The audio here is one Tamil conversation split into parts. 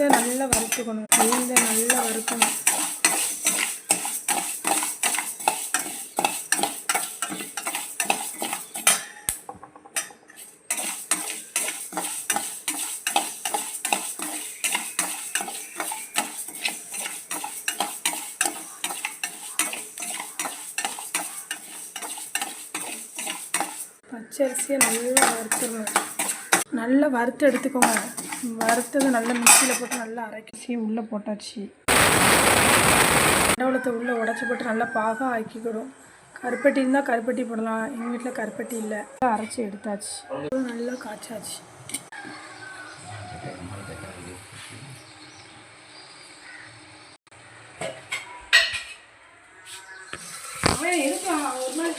உளுந்த நல்லா வறுத்துக்கணும். உளுந்த நல்லா வறுக்கணும். பச்சரிசியை நல்லா வறுத்துடணும் நல்லா வறுத்து எடுத்துக்கோங்க. வறுத்ததை நல்லா மிக்சியில் போட்டு நல்லா அரைக்கி உள்ளே போட்டாச்சு. கடவுளத்தை உள்ளே உடச்சி போட்டு நல்லா பாகா ஆக்கிக்கிடும் கருப்பட்டி இருந்தால் கருப்பட்டி போடலாம். எங்கள் வீட்டில் கருப்பட்டி இல்லை. அரைச்சி எடுத்தாச்சு. நல்லா காய்ச்சாச்சு. இருக்கான் ஒரு நாள்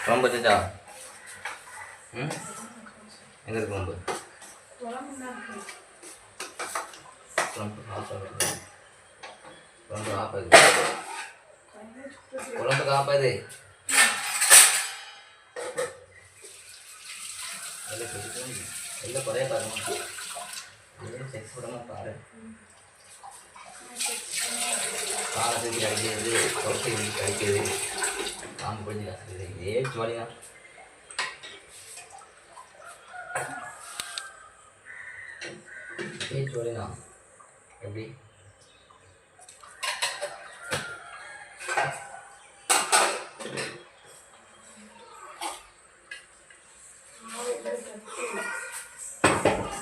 குழம்பு வச்சுச்சா ம்? எங்கே இருக்கு குழம்பு குழம்பு காப்பாது குழம்பு காப்பாது எல்லாம் பிடிக்கும் எல்லாம் குறைய பாருங்க எல்லாம் செக்ஸ் விடாம பாரு. காலத்துக்கு அடிக்கிறது தொட்டி கழிக்கிறது பாம்பு கொஞ்சம் கற்றுக்கிறது இதே ஜோலி இதே ஜோலி தான் எப்படி?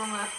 子供だって。